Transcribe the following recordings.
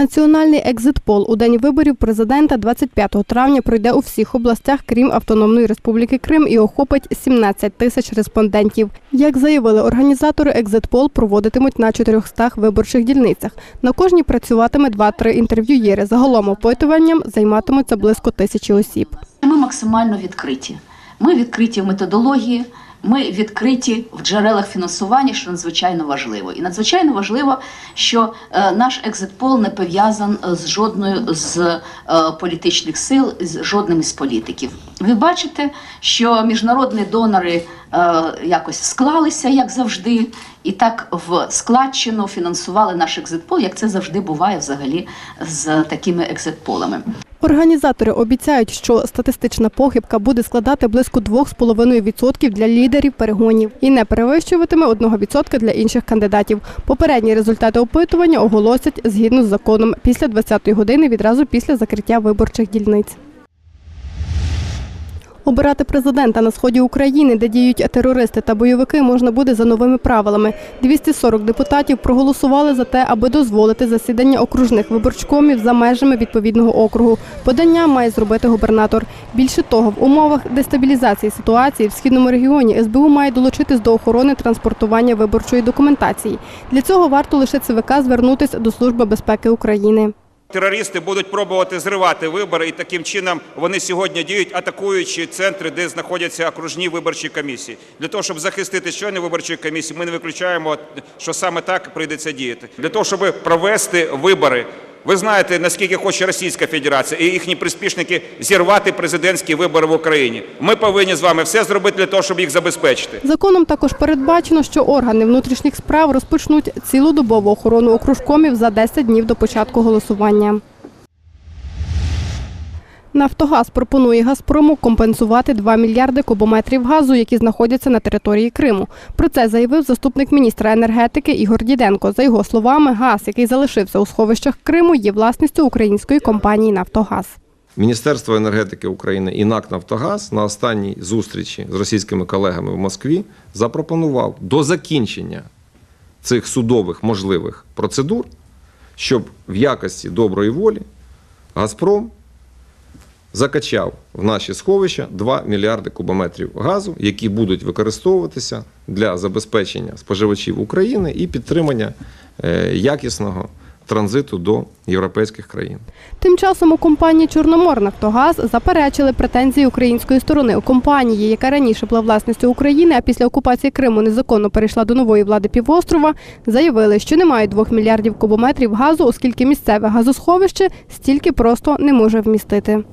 Національний екзитпол у день виборів президента 25 травня пройде у всіх областях, крім Автономної Республіки Крим, і охопить 17 тисяч респондентів. Як заявили організатори, екзитпол проводитимуть на 400 виборчих дільницях. На кожній працюватиме 2-3 інтерв'юєри. Загалом опитуванням займатимуться близько тисячі осіб. Ми максимально відкриті. Ми відкриті в методології, ми відкриті в джерелах фінансування, що надзвичайно важливо. І надзвичайно важливо, що е, наш екзитпол не пов'язан е, з жодною з е, політичних сил, з жодним із політиків. Ви бачите, що міжнародні донори якось склалися, як завжди, і так в складчину фінансували наш екзитпол, як це завжди буває взагалі з такими екзитполами. Організатори обіцяють, що статистична похибка буде складати близько 2,5% для лідерів перегонів і не перевищуватиме 1% для інших кандидатів. Попередні результати опитування оголосять згідно з законом після 20-ї години відразу після закриття виборчих дільниць. Обирати президента на сході України, де діють терористи та бойовики, можна буде за новими правилами. 240 депутатів проголосували за те, аби дозволити засідання окружних виборчкомів за межами відповідного округу. Подання має зробити губернатор. Більше того, в умовах дестабілізації ситуації в східному регіоні СБУ має долучитись до охорони транспортування виборчої документації. Для цього варто лише ЦВК звернутися до Служби безпеки України. Терористи будуть пробувати зривати вибори, і таким чином вони сьогодні діють, атакуючи центри, де знаходяться окружні виборчі комісії. Для того, щоб захистити члени виборчої комісії, ми не виключаємо, що саме так прийдеться діяти. Для того, щоб провести вибори. Ви знаєте, наскільки хоче Російська Федерація і їхні приспішники зірвати президентські вибори в Україні. Ми повинні з вами все зробити для того, щоб їх забезпечити. Законом також передбачено, що органи внутрішніх справ розпочнуть цілодобову охорону окружкомів за 10 днів до початку голосування. Нафтогаз пропонує Газпрому компенсувати 2 мільярди кубометрів газу, які знаходяться на території Криму. Про це заявив заступник міністра енергетики Ігор Діденко. За його словами, газ, який залишився у сховищах Криму, є власністю української компанії Нафтогаз. Міністерство енергетики України і НАК Нафтогаз на останній зустрічі з російськими колегами в Москві запропонував до закінчення цих судових можливих процедур, щоб в якості доброї волі Газпром закачав в наші сховища 2 мільярди кубометрів газу, які будуть використовуватися для забезпечення споживачів України і підтримання е, якісного транзиту до європейських країн. Тим часом у компанії Чорноморнафтогаз заперечили претензії української сторони. У компанії, яка раніше була власністю України, а після окупації Криму незаконно перейшла до нової влади півострова, заявили, що не мають 2 мільярдів кубометрів газу, оскільки місцеве газосховище стільки просто не може вмістити.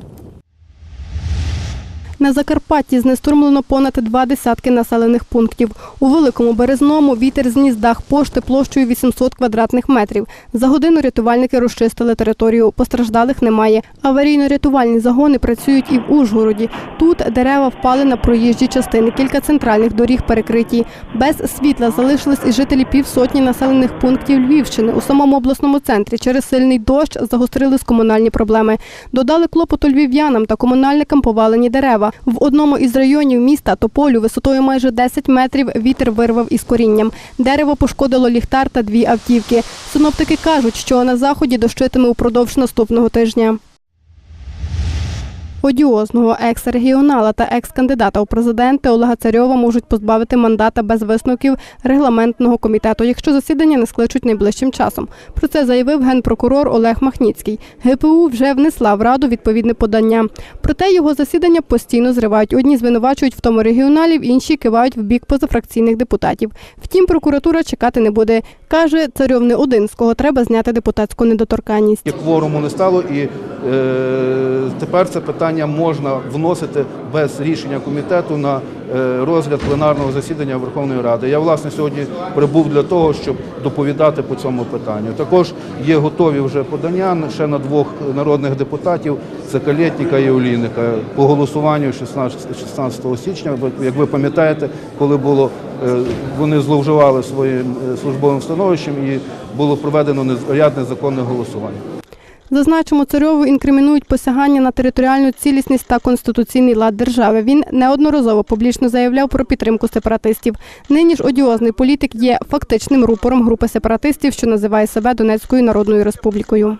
На Закарпатті знеструмлено понад два десятки населених пунктів. У Великому Березному вітер зніс дах пошти площею 800 квадратних метрів. За годину рятувальники розчистили територію. Постраждалих немає. Аварійно-рятувальні загони працюють і в Ужгороді. Тут дерева впали на проїжджі частини. Кілька центральних доріг перекриті. Без світла залишились і жителі півсотні населених пунктів Львівщини. У самому обласному центрі через сильний дощ загострились комунальні проблеми. Додали клопоту львів'янам та комунальникам повалені дерева. В одному із районів міста Тополю висотою майже 10 метрів вітер вирвав із корінням. Дерево пошкодило ліхтар та дві автівки. Синоптики кажуть, що на заході дощитиме упродовж наступного тижня. Одіозного екс-регіонала та екс-кандидата у президенти Олега Царьова можуть позбавити мандата без висновків регламентного комітету, якщо засідання не скличуть найближчим часом. Про це заявив генпрокурор Олег Махніцький. ГПУ вже внесла в раду відповідне подання. Проте його засідання постійно зривають. Одні звинувачують в тому регіоналів, інші кивають в бік позафракційних депутатів. Втім, прокуратура чекати не буде. каже Царьов не один, з кого треба зняти депутатську недоторканність. Кворуму не стало, і тепер це питання можна вносити без рішення комітету на е, розгляд пленарного засідання Верховної Ради. Я власне сьогодні прибув для того, щоб доповідати по цьому питанню. Також є готові вже подання ще на двох народних депутатів. Це Калєтніка і Олійника по голосуванню 16, 16 січня. Як ви пам'ятаєте, коли було е, вони зловживали своїм е, службовим становищем і було проведено ряд незаконних голосувань. Зазначимо, Царьову інкримінують посягання на територіальну цілісність та конституційний лад держави. Він неодноразово публічно заявляв про підтримку сепаратистів. Нині ж одіозний політик є фактичним рупором групи сепаратистів, що називає себе Донецькою Народною Республікою.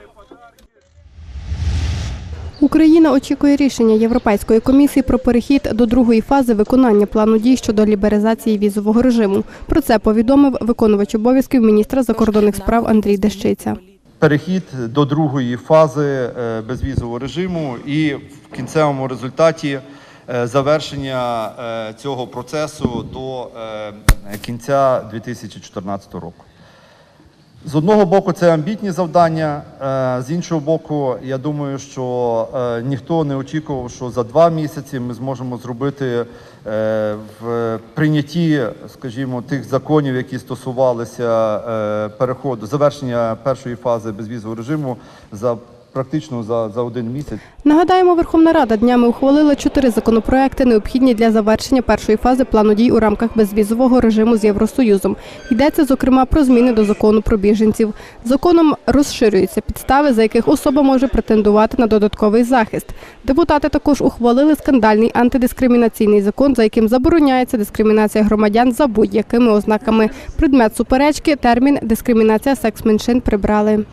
Україна очікує рішення Європейської комісії про перехід до другої фази виконання плану дій щодо лібералізації візового режиму. Про це повідомив виконувач обов'язків міністра закордонних справ Андрій Дещиця. Перехід до другої фази е, безвізового режиму і в кінцевому результаті е, завершення е, цього процесу до кінця 2014 року. З одного боку, це амбітні завдання. е, З іншого боку, я думаю, що е, ніхто не очікував, що за два місяці ми зможемо зробити е, в прийнятті, скажімо, тих законів, які стосувалися переходу завершення першої фази безвізового режиму за практично за, за один місяць. Нагадаємо, Верховна Рада днями ухвалила чотири законопроекти, необхідні для завершення першої фази плану дій у рамках безвізового режиму з Євросоюзом. Йдеться зокрема про зміни до закону про біженців. Законом розширюються підстави, за яких особа може претендувати на додатковий захист. Депутати також ухвалили скандальний антидискримінаційний закон, за яким забороняється дискримінація громадян за будь-якими ознаками. Предмет суперечки термін дискримінація секс-меншин прибрали.